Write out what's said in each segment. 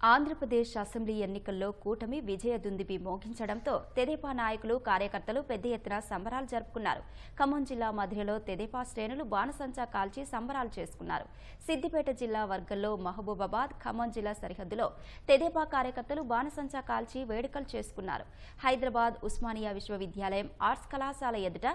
Andhra Pradesh assembly ఎన్నికల్లో కూటమి విజయ దుందిబి మోగించడంతో తెదేపా నాయకులు కార్యకర్తలు పెద్ద ఎత్తున సంబరాలు జరుపుకున్నారు. ఖమ్మం జిల్లా మధ్యలో తెదేపా శ్రేణులు బాణసంచా కాల్చి సంబరాలు చేసుకున్నారు. సిద్దిపేట జిల్లా వర్గంలో మహబూబాబాద్ ఖమ్మం జిల్లా సరిహద్దులో తెదేపా కార్యకర్తలు బాణసంచా కాల్చి వేడుకలు చేసుకున్నారు. హైదరాబాద్ ఉస్మానియా విశ్వవిద్యాలయం ఆర్ట్స్ కళాశాల ఎదుట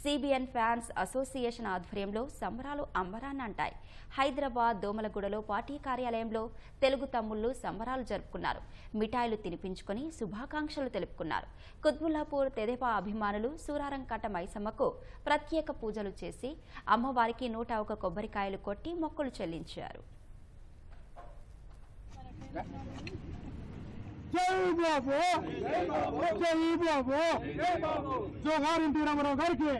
సిబిఎన్ ఫ్యాన్స్ అసోసియేషన్ ఆధ్వర్యంలో సంబరాలు అంబరాన్నంటాయి. హైదరాబాద్ దోమలగూడలో పార్టీ కార్యాలయంలో తెలుగు తమ్ముళ్ళు సంబరాలు జరుపుకున్నారు. మిఠాయిలు తినిపించుకొని శుభాకాంక్షలు తెలుపుకున్నారు. కుత్బుల్లాపూర్ తెదేపా అభిమానులు సూరారంకట మైసమ్మకు ప్రత్యేక పూజలు చేసి అమ్మవారికి నూట ఒక కొబ్బరికాయలు కొట్టి మొక్కులు చెల్లించారు. జై బాబు! జై బాబు! జోహార్ ఎన్టీ రామారావు గారికి!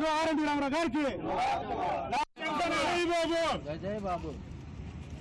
జోహార్ ఎన్టీ రామారావు గారికి! జై బాబు! జై బాబు!